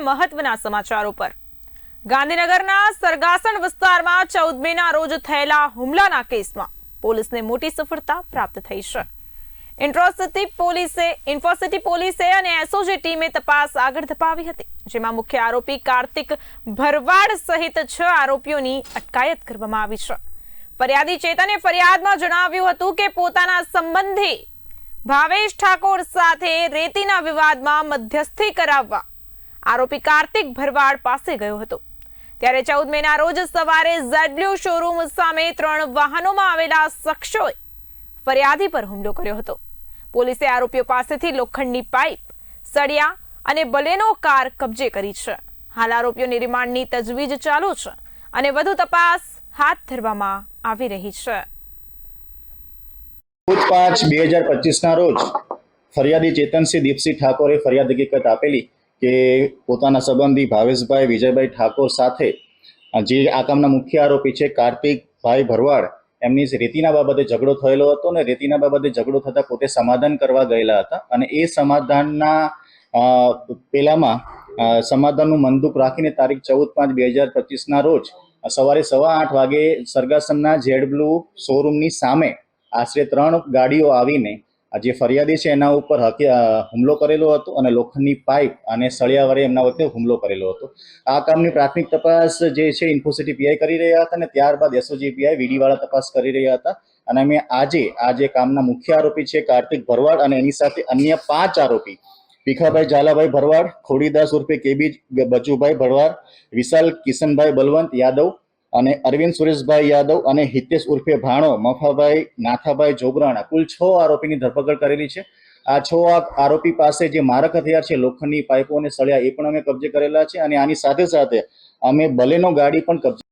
મહત્વના સમાચારો પર ગાંધીનગરના સરગાસણ વિસ્તારમાં ચૌદ મેના રોજ થયેલા હુમલાના કેસમાં પોલીસને મોટી સફળતા પ્રાપ્ત થઈ છે. ઇન્ટ્રોસિટી પોલીસે ઇન્ફોસિટી પોલીસે અને એસઓજી ટીમે તપાસ આગળ ધપાવી હતી, જેમાં મુખ્ય આરોપી કાર્તિક ભરવાડ સહિત છ આરોપીઓની અટકાયત કરવામાં આવી છે. ફરિયાદી ચેતને ફરિયાદમાં જણાવ્યું હતું કે પોતાના સંબંધી ભાવેશ ઠાકોર સાથે રેતીના વિવાદમાં મધ્યસ્થી કરાવવા આરોપી કાર્તિક ભરવાડ પાસે ગયો હતો. ત્યારે ચૌદ મેના રોજ સવારે ઝડબ્લ્યુ શોરૂમ સામે ત્રણ વાહનોમાં આવેલા શખ્સોએ ફરિયાદી પર હુમલો કર્યો હતો. પોલીસે આરોપીઓ પાસેથી લોખંડની પાઇપ, સળિયા અને બલેનો કાર કબજે કરી છે. હાલ આરોપીઓની રિમાન્ડની તજવીજ ચાલુ છે અને વધુ તપાસ હાથ ધરવામાં આવી રહી છે. પાંચ બે હજાર પચીસના રોજ ફરિયાદી ચેતનસિંહ દીપસિંહ ઠાકોરે ફરિયાદ હકીકત આપેલી કે પોતાના સંબંધી ભાવેશભાઈ, વિજયભાઈ ઠાકોર સાથે જે આ કામના મુખ્ય આરોપી છે, કાર્તિકભાઈ ભરવાડ, એમની રેતીના બાબતે ઝઘડો થયેલો હતો અને રેતીના બાબતે ઝઘડો થતાં પોતે સમાધાન કરવા ગયેલા હતા અને એ સમાધાનના પેલામાં સમાધાનનું મંદુક રાખીને તારીખ ચૌદ પાંચ બે હજાર પચીસના રોજ સવારે સવા આઠ વાગે સરગાસનના ઝેડ બ્લુ શોરૂમની સામે આશરે ત્રણ ગાડીઓ આવીને આ જે ફરિયાદી છે એના ઉપર હુમલો કરેલો હતો અને લોખંડની પાઇપ અને સળિયા વડે એમના વખતે હુમલો કરેલો હતો. આ કામની પ્રાથમિક તપાસ જે છે ઇન્ફોસિટી પીઆઈ કરી રહ્યા હતા અને ત્યારબાદ એસઓજી પીઆઈ વીડીવાળા તપાસ કરી રહ્યા હતા. અને અમે આજે આ જે કામના મુખ્ય આરોપી છે કાર્તિક ભરવાડ અને એની સાથે અન્ય પાંચ આરોપી, ભીખાભાઈ ઝાલાભાઈ ભરવાડ, ખોડીદાસ ઉર્ફે કેબી બચુભાઈ ભરવાડ, વિશાલ કિશનભાઈ બલવંત યાદવ અને અરવિંદ સુરેશભાઈ યાદવ અને હિતેશ ઉર્ફે ભાણો, મફાભાઈ, નાથાભાઈ જોગરાણા, કુલ છ આરોપીની ધરપકડ કરેલી છે. આ છ આરોપી પાસે જે મારક હથિયાર છે, લોખંડની પાઇપો અને સળિયા એ પણ અમે કબજે કરેલા છે અને આની સાથે સાથે અમે બલેનો ગાડી પણ કબજે